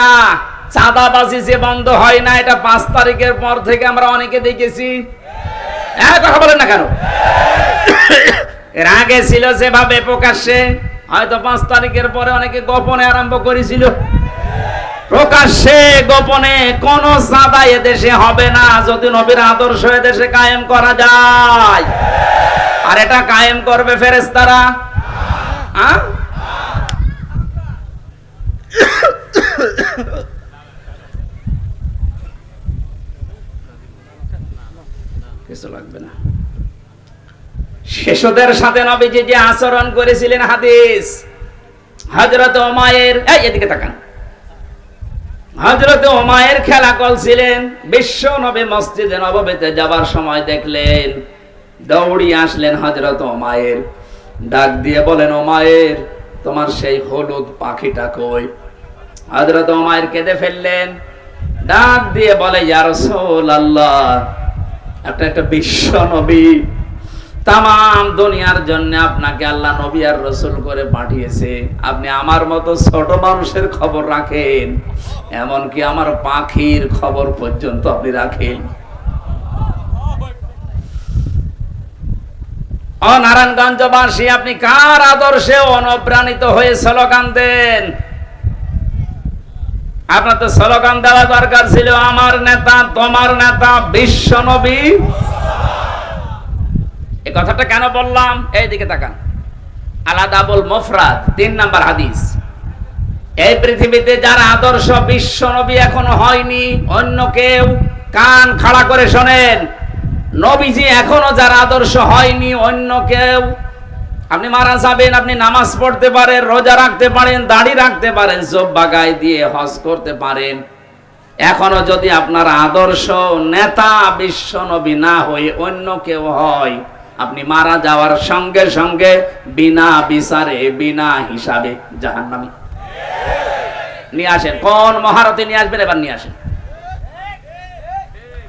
না, চাঁদাবাজি যে বন্ধ হয় না, এটা পাঁচ তারিখের পর থেকে আমরা অনেকে দেখেছি। হ্যাঁ কথা বলেন না কেন? এর আগে ছিল যেভাবে প্রকাশ্যে, হয়তো পাঁচ তারিখের পরে অনেকে গোপনে আরম্ভ করেছিল। প্রকাশ্যে, গোপনে কোন চাঁদা এদেশে হবে না, যদি নবীর আদর্শ এদেশে কায়েম করা যায়। আর এটা কায়েম করবে ফেরেস্তারা হ্যাঁ কিছু লাগবে না। শিশুদের সাথে নবীজি যে আচরণ করেছিলেন হাদিস হজরত ওমায়ের এই, এদিকে তাকান। হজরত ওমায়ের খেলা করছিলেন, বিশ্ব নবী মসজিদে নবমীতে যাবার সময় দেখলেন দৌড়ি আসলেন হজরত ওমায়ের। ডাক দিয়ে বলেন, ওমায়ের, তোমার সেই হলুদ পাখিটা কই? হজরত ওমায়ের কেঁদে ফেললেন। ডাক দিয়ে বলে ইয়ার আল্লাহ একটা বিশ্ব নবী। দুনিয়ার জন্য আপনাকে আল্লাহ নবী আর করে পাঠিয়েছে। আপনি আমার মতো ছোট মানুষের খবর রাখেন, এমনকি আমার পাখির খবর পর্যন্ত আপনি রাখেন। ও নারায়ণগঞ্জবাসী, আপনি কার আদর্শে অনুপ্রাণিত হয়ে স্লোগান দেন? আপনার তো স্লোগান দেওয়া দরকার ছিল, আমার নেতা, তোমার নেতা, বিশ্ব নবী। এই কথাটা কেন বললাম? তাকান। মফরাদ, তিন নাম্বার হাদিস। এই পৃথিবীতে যার আদর্শ বিশ্ব নবী এখনও হয়নি, অন্য কেউ কান খাড়া করে শোনেন, নবীজি এখনও যার আদর্শ হয়নি, অন্য কেউ আপনি মারা যাবেন, আপনি নামাজ পড়তে পারেন, রোজা রাখতে পারেন, দাড়ি রাখতে পারেন, সব বাগায় দিয়ে হজ করতে পারেন। এখনও যদি আপনার আদর্শ নেতা বিশ্ব নবী না হয়ে অন্য কেউ হয়, আপনি মারা যাওয়ার সঙ্গে সঙ্গে বিনা বিচারে, বিনা হিসাবে জাহান্নামী। নিয়ে আসেন, কোন মহারথী নিয়ে আসবেন, এবার নিয়ে আসেন।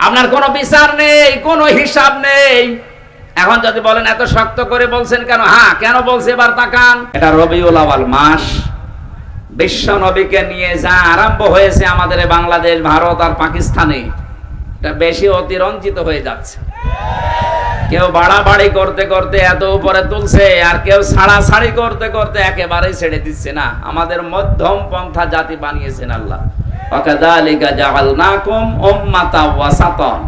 আপনার কোনো বিচার নেই, কোনো হিসাব নেই। এখন যদি বলেন, এত শক্ত করে বলছেন কেন? হ্যাঁ কেন বলছে এবার তাকান। এটা রবিউল আওয়াল মাস। বিশ্ব নবীকে নিয়ে যা আরম্ভ হয়েছে আমাদের বাংলাদেশ, ভারত আর পাকিস্তানে, এটা বেশি অতিরঞ্জিত হয়ে যাচ্ছে। কেউ বাড়াবাড়ি করতে করতে এত উপরে তুলছে, আর কেউ ছাড়াছাড়ি করতে করতে একেবারেই ছেড়ে দিচ্ছে না। আমাদের মধ্যম পন্থা জাতি বানিয়েছেন আল্লাহ। ওয়াকাযালিকা জাআলনাকুম উম্মাতাও ওয়াসাতান।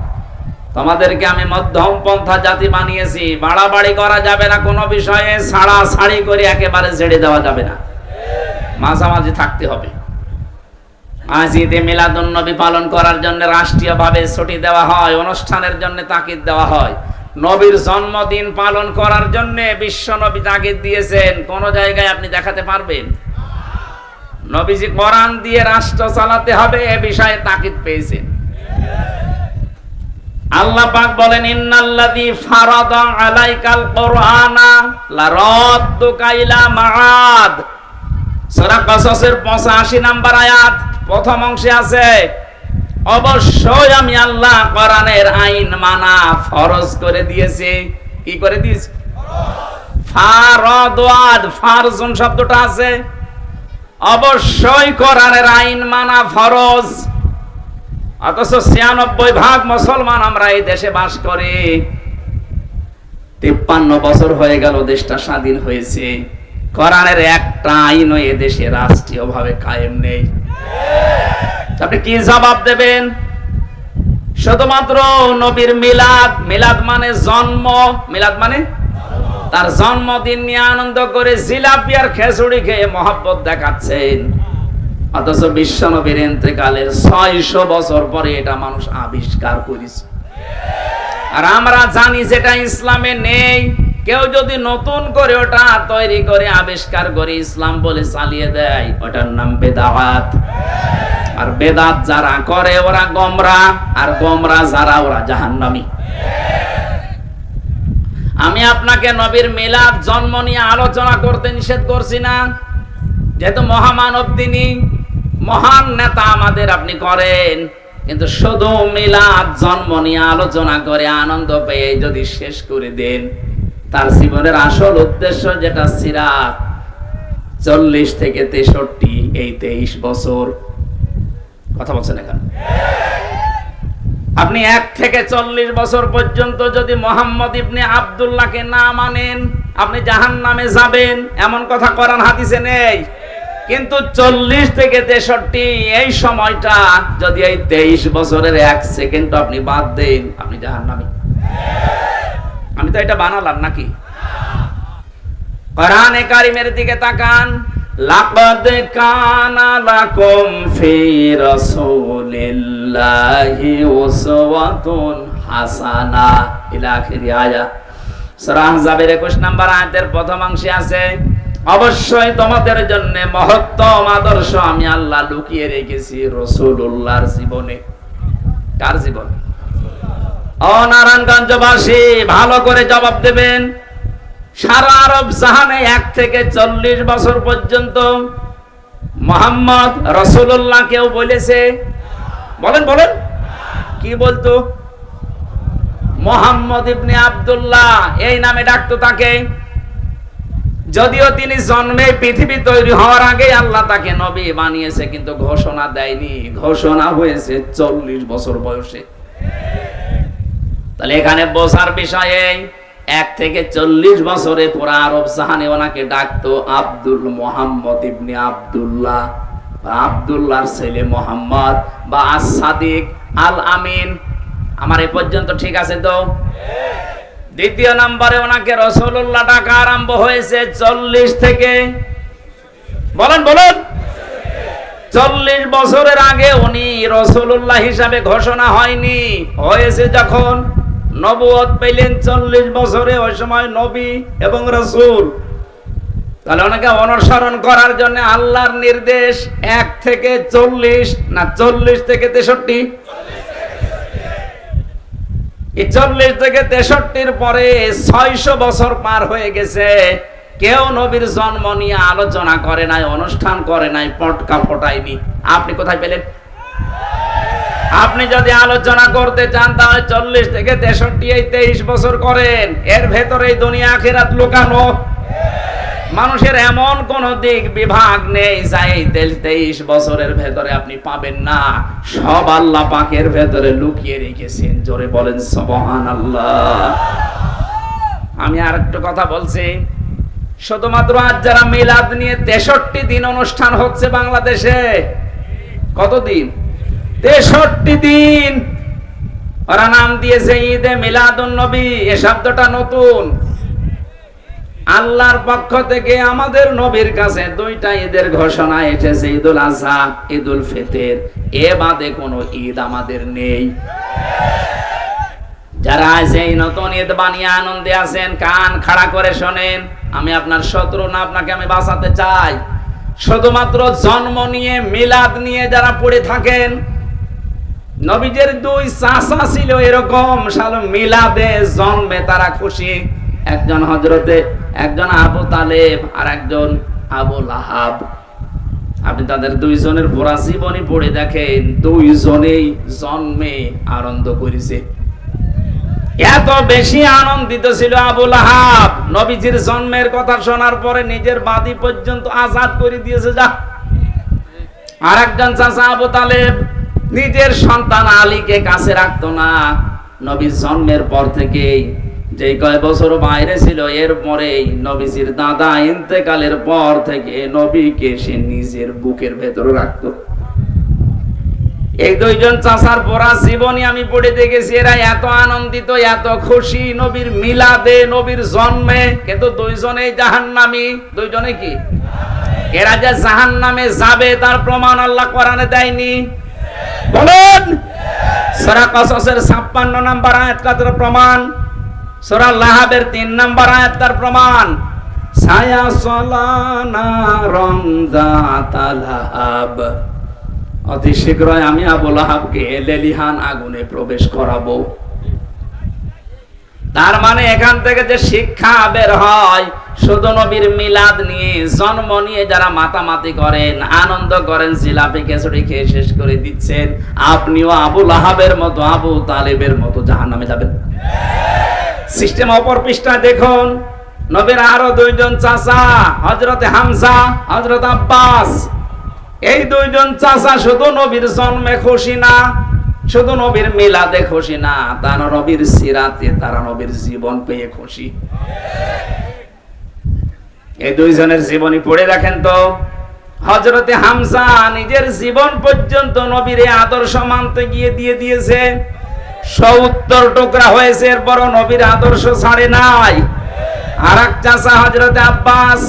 তোমাদেরকে আমি মধ্যম পন্থা জাতি বানিয়েছি, বাড়াবাড়ি করা যাবে না কোনো বিষয়ে ছাড়াছাড়ি করে একেবারে ছেড়ে দেওয়া যাবে না। মাঝামাঝি থাকতে হবে। আজ ঈদে মিলাদুন নবী পালন করার জন্য রাষ্ট্রীয়ভাবে ছুটি দেওয়া হয়, অনুষ্ঠানের জন্য তাকিদ দেওয়া হয়। নবীর জন্মদিন পালন করার জন্য বিশ্ব নবী তাগিদ দিয়েছেন। কোন জায়গায় আপনি দেখাতে পারবেন? নবীজি কোরআন দিয়ে রাষ্ট্র চালাতে হবে, এ বিষয়ে তাকিদ পেয়েছেন। আল্লাহ পাক বলেন, ইন্নাল্লাযী ফারাদা আলাইকাল কুরআনা লারাদ্দুকা ইলা মাআদ। সূরা কসসের 85 নাম্বার আয়াত, প্রথম অংশে আছে, অবশ্যই আমি আল্লাহ কোরআনের আইন মানা ফরজ করে দিয়েছি। কি করে দিয়েছি? ফারদাদ ফারজুন শব্দটা আছে, অবশ্যই কোরআনের আইন মানা ফরজ। অথচ ছিয়ানব্বই ভাগ মুসলমান আমরা এই দেশে বাস করি। তিপ্পান্ন বছর হয়ে গেল দেশটা স্বাধীন হয়েছে। কোরআনের একটা আইনও এ দেশে রাষ্ট্রীয় ভাবে কায়েম নেই। আপনি কি জবাব দেবেন? শুধুমাত্র নবীর মিলাদ মিলাদ মানে জন্ম, মিলাদ মানে? তার জন্মদিন নিয়ে আনন্দ করে জিলাপি আর খেচুড়ি খেয়ে মহাব্বত দেখাচ্ছেন। অথচ বিশ্ব নবীর ইন্তেকালের ছয়শো বছর পরে এটা মানুষ আবিষ্কার করেছে। আর আমরা জানি যেটা ইসলামে নেই, কেউ যদি নতুন করে ওটা তৈরি করে আবিষ্কার করে ইসলাম বলে চালিয়ে দেয়, ওটার নাম বেদাওয়াত। আর বেদাত যারা করে ওরা গমরা, আর গমরা যারা ওরা জাহান্নামী। আমি আপনাকে নবীর মিলাদ, জন্ম নিয়ে আলোচনা করতে নিষেধ করছি না। যেহেতু মহামানব তিনি মহান নেতা আমাদের আপনি করেন। কিন্তু শুধু মিলাদ, জন্ম নিয়ে আলোচনা করে আনন্দ পেয়ে যদি শেষ করে দেন, তার জীবনের আসল উদ্দেশ্য যেটা সিরাত, চল্লিশ থেকে তেষট্টি এই তেইশ বছর। কথা বলছেন এখানে? আপনি এক থেকে চল্লিশ বছর পর্যন্ত যদি মোহাম্মদ ইবনে আবদুল্লাহকে না মানেন, আপনি জাহান নামে যাবেন। এমন কথা করান হাদিসে নেই। কিন্তু চল্লিশ থেকে তেষট্টি এই সময়টা, যদি এই তেইশ বছরের এক সেকেন্ড আপনি বাদ দেন, আপনি জাহান নামে আমি তো এটা বানালাম নাকি? দিকে তাকান, লাকাদ কানা লাকুম ফি রাসূলিল্লাহি উসওয়াতুন হাসানা। ইলা আখিরি আয়া সূরা আহজাবের 21 নম্বর আয়াতের প্রথম অংশে আছে অবশ্যই তোমাদের জন্য মহত্তম আদর্শ আমি আল্লাহ লুকিয়ে রেখেছি রাসূলুল্লাহর জীবনে। কার জীবন? ও নারায়ণগঞ্জবাসী, ভালো করে জবাব দেবেন। সারা আরব জাহানে এক থেকে চল্লিশ বছর পর্যন্ত মোহাম্মদ রসুল্লাহ কেউ বলেছে? বলেন বলেন। কি বলতো? মোহাম্মদ ইবনে আব্দুল্লাহ, এই নামে ডাকতো তাকে। যদিও তিনি জন্মে পৃথিবী তৈরি হওয়ার আগে আল্লাহ তাকে নবী বানিয়েছে, কিন্তু ঘোষণা দেয়নি। ঘোষণা হয়েছে চল্লিশ বছর বয়সে। তাহলে এখানে বোঝার বিষয়ে এক থেকে চল্লিশ বছরে পুরা আরব জাহানে ওনাকে ডাকতো আব্দুল মোহাম্মদ ইবনে আব্দুল্লাহ। আব্দুল্লাহর ছেলে মোহাম্মদ বা আসাদিক আল আমিন আমার এ পর্যন্ত ঠিক আছে তো? দ্বিতীয় নম্বরে ওনাকে রসুল্লাহ ডাকা আরম্ভ হয়েছে চল্লিশ থেকে। বলেন বলেন। চল্লিশ বছরের আগে উনি রসুল্লাহ হিসাবে ঘোষণা হয়নি। হয়েছে যখন নবুয়ত পেলেন চল্লিশ বছরে, ওই সময় নবী এবং রসুল। তাহলে ওনাকে অনুসরণ করার জন্য আল্লাহর নির্দেশ এক থেকে চল্লিশ, না চল্লিশ থেকে তেষট্টি? চল্লিশ থেকে তেষট্টির পরে ছয়শো বছর পার হয়ে গেছে। কেউ নবীর জন্ম নিয়ে আলোচনা করে নাই, অনুষ্ঠান করে নাই, পটকা ফোটায়নি। আপনি কোথায় পেলেন? আপনি যদি আলোচনা করতে চান, তাহলে চল্লিশ থেকে তেষট্টি এই তেইশ বছর করেন। এর ভেতরে দুনিয়া আখেরাত লুকানো। মানুষের এমন কোন দিক বিভাগ নেই যাই তেইশ বছরের ভেতরে আপনি পাবেন না। সব আল্লাহ পাকের ভেতরে লুকিয়ে রেখেছেন। জোরে বলেন সবহান আল্লাহ আমি আর একটু কথা বলছি। শুধুমাত্র আজ যারা মিলাদ নিয়ে তেষট্টি দিন অনুষ্ঠান হচ্ছে বাংলাদেশে, কতদিন? তেষট্টি দিন। ওরা নাম দিয়েছে ঈদে মিলাদ নবী, এ শব্দটা নতুন। আল্লাহর পক্ষ থেকে আমাদের নবীর কাছে দুইটা ঈদের ঘোষণা এসেছে, ঈদুল আজহা ঈদুল ফিতর। এ বাদে কোনো ঈদ আমাদের নেই। যারা আজ এই নতুন ঈদ বানিয়ে আনন্দে আছেন, কান খাড়া করে শোনেন, আমি আপনার শত্রু না, আপনাকে আমি বাঁচাতে চাই। শুধুমাত্র জন্ম নিয়ে, মিলাদ নিয়ে যারা পড়ে থাকেন নবীজের দুই চাষা ছিল এরকম সাল মিলাদে জন্মে তারা খুশি। একজন হজরতে একজন আবু তালেব আর একজন আবু লাহাব। আপনি তাদের দুইজনের পুরা জীবনী পড়ে দেখেন, দুইজনেই জন্মে আনন্দ করেছে। এত বেশি আনন্দিত ছিল আবু লাহাব। নবীজির জন্মের কথা শোনার পরে নিজের বাদী পর্যন্ত আজাদ করে দিয়েছে, যা। আর একজন চাচা আবু তালেব নিজের সন্তান আলীকে কাছে রাখতো না। নবীর জন্মের পর থেকেই যে কয় বছর বাইরে ছিল, এর পরেই নবীজির দাদা ইন্তেকালের পর থেকে নবীকে সে নিজের বুকের ভেতরে রাখতো। এই দুইজন চাষার পড়া জীবনী আমি পড়ে দেখেছি, এরা এত আনন্দিত, এত খুশি, নবীর মিলাদে, নবীর জন্মে। কিন্তু দুইজনেই জাহান নামি দুইজনে কি? এরা যে জাহান নামে যাবে, তার প্রমাণ আল্লাহ কোরআনে দেয়নি। বলেন, সূরা কসসের 56 নাম্বার আয়াত প্রমাণ। সূরা লাহাবের 3 নাম্বার আয়াত তার প্রমাণ। ছায়া সলানা রমজাতালাহাব। অতি শীঘ্রই আমি আবুল আহাবকে লেলিহান আগুনে প্রবেশ করাবো। তার মানে এখান থেকে যে শিক্ষা বের হয়, শুধু নবীর মিলাদ নিয়ে, জন্ম নিয়ে যারা মাতামাতি করেন, আনন্দ করেন, জিলাপি খেচুড়ি খেয়ে শেষ করে দিচ্ছেন, আপনিও আবু লাহাবের মতো, আবু তালেবের মতো জাহান নামে যাবেন। সিস্টেম অপর পৃষ্ঠায় দেখুন। নবীর আরও দুইজন চাচা হজরতে হামজা হজরত আব্বাস। এই দুইজন চাচা শুধু নবীর জন্মে খুশি না, শুধু নবীর মিলাদে খুশি না, তারা নবীর সিরাতে, তারা নবীর জীবন পেয়ে খুশি। এই দুইজনের জীবনী পড়ে রাখেন তো। হজরতে হামজা নিজের জীবন পর্যন্ত নবীর আদর্শ মানতে গিয়ে দিয়ে দিয়েছে। সত্তর টুকরা হয়েছে, এরপরও নবীর আদর্শ ছাড়ে নাই। আর এক চাচা হজরতে আব্বাস,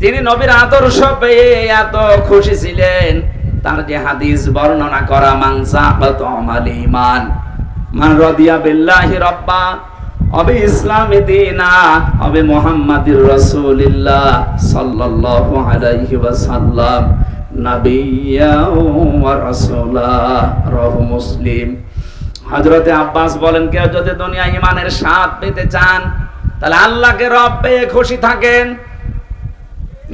তিনি নবীর আদর্শ পেয়ে এত খুশি ছিলেন। তার যে হাদিস বর্ণনা করা মানসা আমাল ইমান মান রদিয়া বিল্লাহি রব্বা, অবে ইসলামে দিনা অবে সাল্লাল্লাহু আলাইহি রাসূলা মুসলিম। হযরতে আব্বাস বলেন, কেউ যদি দুনিয়া ইমানের স্বাদ পেতে চান, তাহলে আল্লাহকে রব পেয়ে খুশি থাকেন,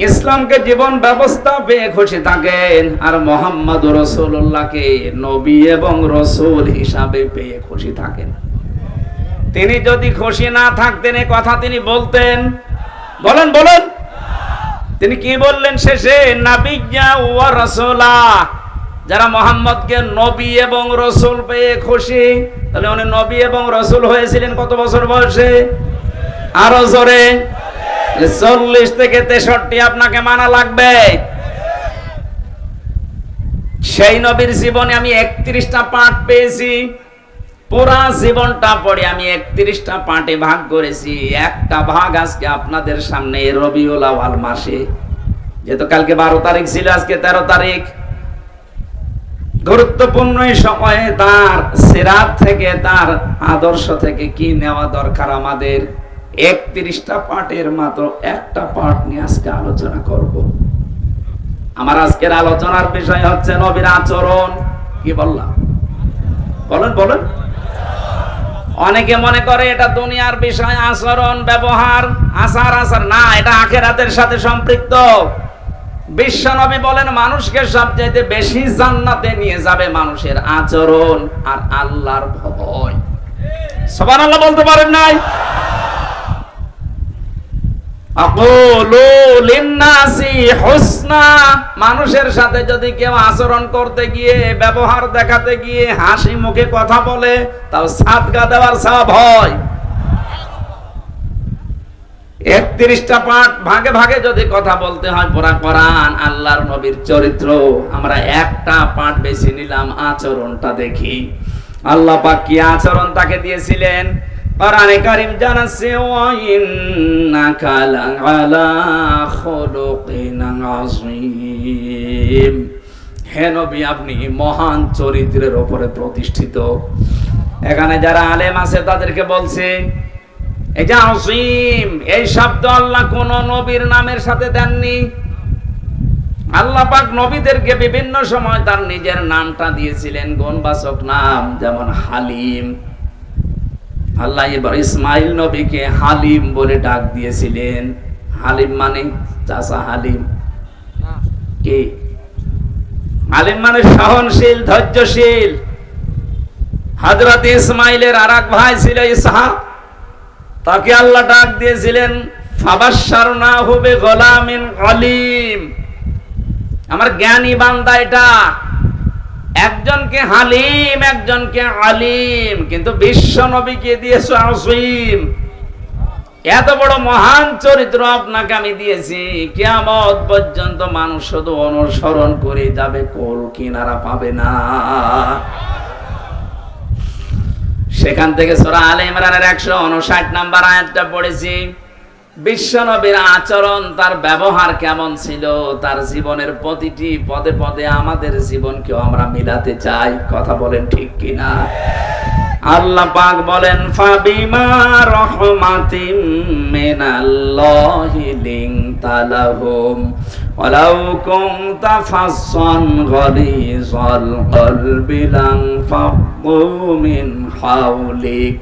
ইসলামকে জীবন ব্যবস্থা পেয়ে খুশি থাকেন, আর মোহাম্মদ রসুল্লাহকে নবী এবং রসুল হিসাবে পেয়ে খুশি থাকেন। তিনি যদি খুশি না থাকতেন, এ কথা তিনি বলতেন। বলেন বলেন। তিনি কি বললেন শেষে? নাবিজ্ঞা ওয়া রসুলা। যারা মোহাম্মদকে নবী এবং রসুল পেয়ে খুশি, তাহলে উনি নবী এবং রসুল হয়েছিলেন কত বছর বয়সে? আরও জোরে। চল্লিশ থেকে তেষট্টি আপনাকে মানা লাগবে। সেই নবীর জীবনে আমি একত্রিশটা পাঠ পেয়েছি। পুরা জীবনটা পড়ে আমি একত্রিশটা পাঠে ভাগ করেছি। একটা ভাগ আজকে আপনাদের সামনে রবিউল আওয়াল মাসে। যেহেতু কালকে বারো তারিখ ছিল, আজকে তেরো তারিখ। গুরুত্বপূর্ণ সময়ে তার সিরাত থেকে, তার আদর্শ থেকে কি নেওয়া দরকার আমাদের? একত্রিশটা পাঠের মাত্র একটা পাঠ নিয়ে আজকে আলোচনা করব। আমার আজকের আলোচনার বিষয় হচ্ছে নবীর আচরণ। কি বললাম? বলেন বলেন। অনেকে মনে করে এটা দুনিয়ার বিষয়, আচরণ, ব্যবহার, আচার আচার। না, এটা আখেরাতের সাথে সম্পৃক্ত। বিশ্ব নবী বলেন, মানুষকে সবচাইতে বেশি জান্নাতে নিয়ে যাবে মানুষের আচরণ আর আল্লাহর ভয়। সবার আল্লাহ বলতে পারেন নাই? মানুষের সাথে যদি কেউ আচরণ করতে গিয়ে, ব্যবহার দেখাতে গিয়ে হাসি মুখে কথা বলে, তাও সাদগা দেওয়ার সব হয়। একত্রিশটা পাঠ ভাগে ভাগে যদি কথা বলতে হয় পুরা কোরআন, আল্লাহর নবীর চরিত্র, আমরা একটা পাঠ বেছে নিলাম আচরণটা দেখি। আল্লাহ পাক কি আচরণ তাকে দিয়েছিলেন? কোরআনে কারীম জানাচ্ছে ওয়া ইন্নাকা লাআলা খুলুকিন আযীম। হে নবী, আপনি মহান চরিত্রের উপরে প্রতিষ্ঠিত। এখানে যারা আলেম আছে তাদেরকে বলছে এই যে আসিম এই শব্দ আল্লাহ কোন নবীর নামের সাথে দেননি। আল্লাহ পাক নবীদেরকে বিভিন্ন সময় তার নিজের নামটা দিয়েছিলেন গুণবাচক নাম, যেমন হালিম। আল্লাহ এবার ইসমাইল নবীকে হালিম বলে ডাক দিয়েছিলেন। হালিম মানে চাষা হালিম। কি? হালিম মানে সহনশীল, ধৈর্যশীল। হজরত ইসমাইলের আর ভাই ছিল ইসহাক। তাকে আল্লাহ ডাক দিয়েছিলেন না হবে গোলামিন আলিম। আমার জ্ঞানী বান্দা এটা। একজনকে হালিম, একজনকে আলিম। কিন্তু বিশ্ব নবীকে দিয়েছে আসিম এত বড় মহান চরিত্র আপনাকে আমি দিয়েছি। কেমন পর্যন্ত মানুষ শুধু অনুসরণ করে যাবে কোল কিনারা পাবে না। সেখান থেকে সোরা আল ইমরানের একশো উনষাট নাম্বার আয়াতটা পড়েছি। বিশ্বনবীর আচরণ, তার ব্যবহার কেমন ছিল, তার জীবনের প্রতিটি পদে পদে আমাদের জীবনকেও আমরা মিলাতে চাই। কথা বলেন ঠিক কিনা? আল্লাহ পাক বলেন, ফাবিমা রহমাতিম মিনাল্লাহি লিনতালাহুম ওয়ালাউ কুনতা ফাসসান গলিজাল কলবি লাং ফাqqu মিন হাওলিক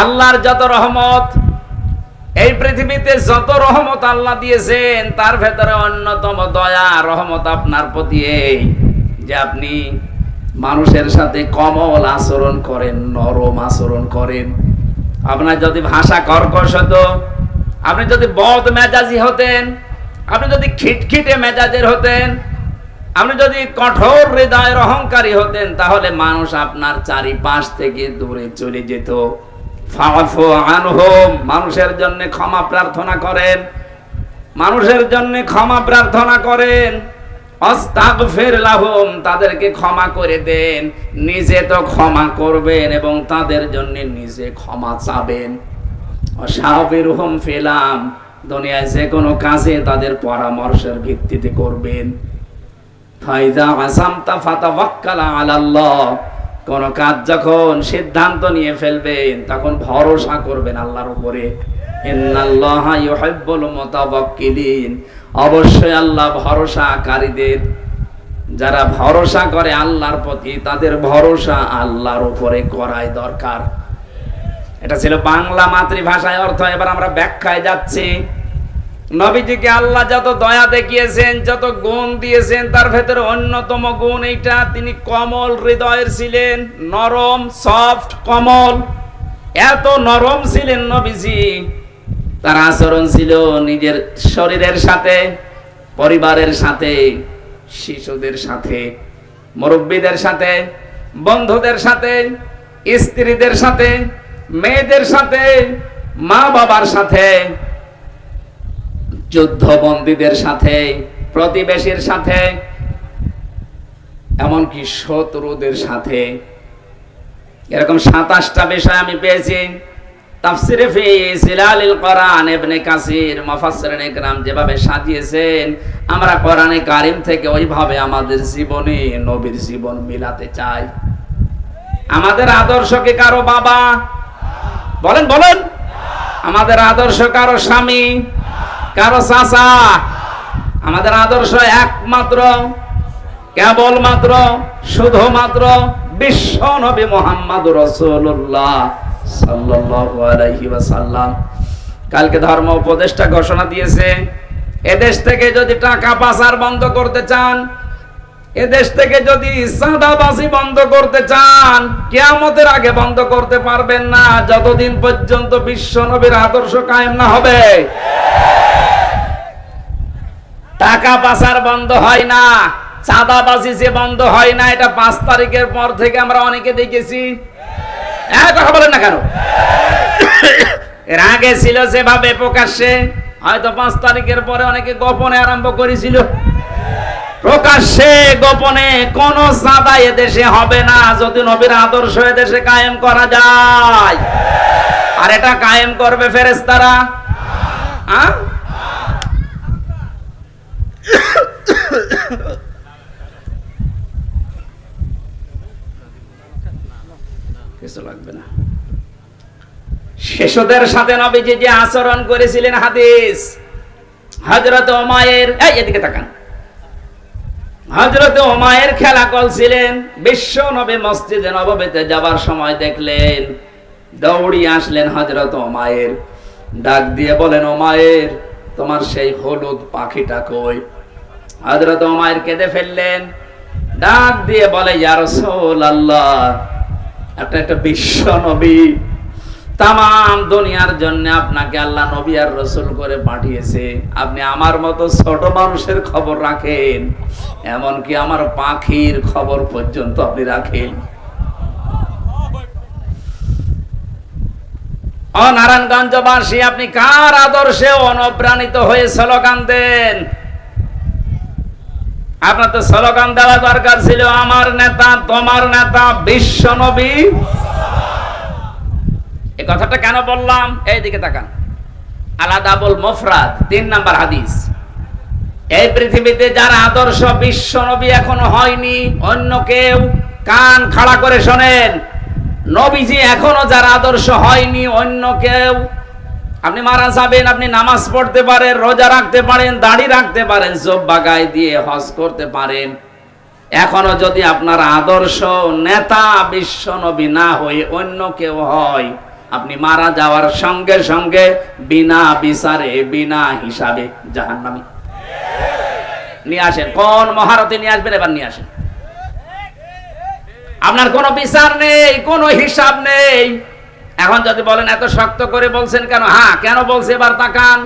আল্লাহর যত রহমত, এই পৃথিবীতে যত রহমত আল্লাহ দিয়েছেন, তার ভেতরে অন্যতম দয়া, রহমত আপনার প্রতি এই যে আপনি মানুষের সাথে কমল আচরণ করেন, নরম আচরণ করেন। আপনার যদি ভাষা কর্কশ হতো, আপনি যদি বদ মেজাজি হতেন আপনি যদি খিটখিটে মেজাজের হতেন, আপনি যদি কঠোর হৃদয়ের অহংকারী হতেন, তাহলে মানুষ আপনার চারিপাশ থেকে দূরে চলে যেত। মানুষের জন্য ক্ষমা প্রার্থনা করেন। মানুষের জন্য ক্ষমা প্রার্থনা করেন। তাদেরকে ক্ষমা করে দেন। নিজে তো ক্ষমা করবেন এবং তাদের জন্য নিজে ক্ষমা চাবেন। অসাবিরহুম ফিলাম দুনিয়ায় যে কোনো কাজে তাদের পরামর্শের ভিত্তিতে করবেন। ফাইদা আসামতা ফাতাওয়াক্কাল আলাল্লাহ। কোন কাজ যখন সিদ্ধান্ত নিয়ে ফেলবেন, তখন ভরসা করবেন আল্লাহর উপরে। অবশ্যই আল্লাহ ভরসাকারীদের, যারা ভরসা করে আল্লাহর প্রতি, তাদের ভরসা আল্লাহর উপরে করাই দরকার। এটা ছিল বাংলা মাতৃভাষায় অর্থ। এবার আমরা ব্যাখ্যায় যাচ্ছি। নবীজিকে আল্লাহ যত দয়া দেখিয়েছেন, যত গুণ দিয়েছেন, তার ভেতরে অন্যতম গুণ এইটা, তিনি কমল হৃদয়ের ছিলেন, নরম সফট কমল। এত নরম ছিলেন নবীজি। তার আচরণ ছিল নিজের শরীরের সাথে, পরিবারের সাথে, শিশুদের সাথে, মুরব্বীদের সাথে, বন্ধুদের সাথে, স্ত্রীদের সাথে, মেয়েদের সাথে মা বাবার সাথে। যুদ্ধবন্দীদের সাথে, প্রতিবেশীর সাথে, এমনকি শত্রুদের সাথে। এরকম সাতাশটা বিষয় আমি পেয়েছি। তাফসিরে কোরআন কাসির যেভাবে সাজিয়েছেন, আমরা কোরআনে কারিম থেকে ওইভাবে আমাদের জীবনে নবীর জীবন মিলাতে চাই। আমাদের আদর্শ কি কারও বাবা? বলেন বলেন। আমাদের আদর্শ কারও স্বামী? কারও চাচা, আমাদের আদর্শ একমাত্র, কেবলমাত্র, শুধুমাত্র বিশ্ব নবী মোহাম্মদ রসুল্লাহ কালকে ধর্ম উপদেষ্টা ঘোষণা দিয়েছে, এদেশ থেকে যদি টাকা পাচার বন্ধ করতে চান, এদেশ থেকে যদি সাদাবাজি বন্ধ করতে চান, কিয়ামতের আগে বন্ধ করতে পারবেন না, যতদিন পর্যন্ত বিশ্ব নবীর আদর্শ কায়েম না হবে। টাকা পাচার বন্ধ হয় না, চাঁদাবাজি যে বন্ধ হয় না, এটা পাঁচ তারিখের পর থেকে আমরা অনেকে দেখেছি। হ্যাঁ কথা বলেন না কেন? এর আগে ছিল যেভাবে প্রকাশ্যে, হয়তো পাঁচ তারিখের পরে অনেকে গোপনে আরম্ভ করেছিল। প্রকাশ্যে, গোপনে কোন চাঁদা এদেশে হবে না, যদি নবীর আদর্শ এদেশে কায়েম করা যায়। আর এটা কায়েম করবে ফেরেস্তারা হ্যাঁ কিছু লাগবে না। শিশুদের সাথে নবীজি যে আচরণ করেছিলেন হাদিস হজরত ওমায়ের এই এদিকে তাকান। হজরত ওমায়ের খেলা করছিলেন, বিশ্ব নবী মসজিদে নবমীতে যাবার সময় দেখলেন দৌড়ি আসলেন হজরত ওমায়ের। ডাক দিয়ে বলেন, ওমায়ের, তোমার সেই হলুদ পাখিটা কই? হজরত ওমায়ের কেঁদে ফেললেন। ডাক দিয়ে বলে ইয়ার আল্লাহ একটা একটা বিশ্ব নবী। তাম দুনিয়ার জন্য আপনাকে আল্লাহ নবী আর রসুল করে পাঠিয়েছে। আপনি আমার মতো ছোট মানুষের খবর রাখেন, এমনকি আমার পাখির খবর পর্যন্ত আপনি রাখেন। ও নারায়ণগঞ্জবাসী, আপনি কার আদর্শে অনুপ্রাণিত হয়ে স্লোগান দেন? আপনার তো স্লোগান দেওয়া দরকার ছিল, আমার নেতা, তোমার নেতা, বিশ্ব নবী। এই কথাটা কেন বললাম? এই দিকে তাকান। আলাদা বল মফরাদ, তিন নাম্বার হাদিস। এই পৃথিবীতে যার আদর্শ বিশ্ব নবী এখনও হয়নি, অন্য কেউ কান খাড়া করে শোনেন, নবীজি এখনও যার আদর্শ হয়নি, অন্য কেউ আপনি মারা যাবেন, আপনি নামাজ পড়তে পারেন, রোজা রাখতে পারেন, দাড়ি রাখতে পারেন, সব বাগায় দিয়ে হজ করতে পারেন। এখনও যদি আপনার আদর্শ নেতা বিশ্ব নবী না হয়ে অন্য কেউ হয়, আপনি মারা যাওয়ার সঙ্গে সঙ্গে বিনা বিচারে, বিনা হিসাবে জাহান্নামী। নিয়ে আসেন, কোন মহারথী নিয়ে আসবেন, এবার নিয়ে আসেন। আপনার কোনো বিচার নেই, কোনো হিসাব নেই। এখন যদি বলেন এত শক্ত করে বলছেন কেন? হ্যাঁ কেন বলছে এবার তাকান?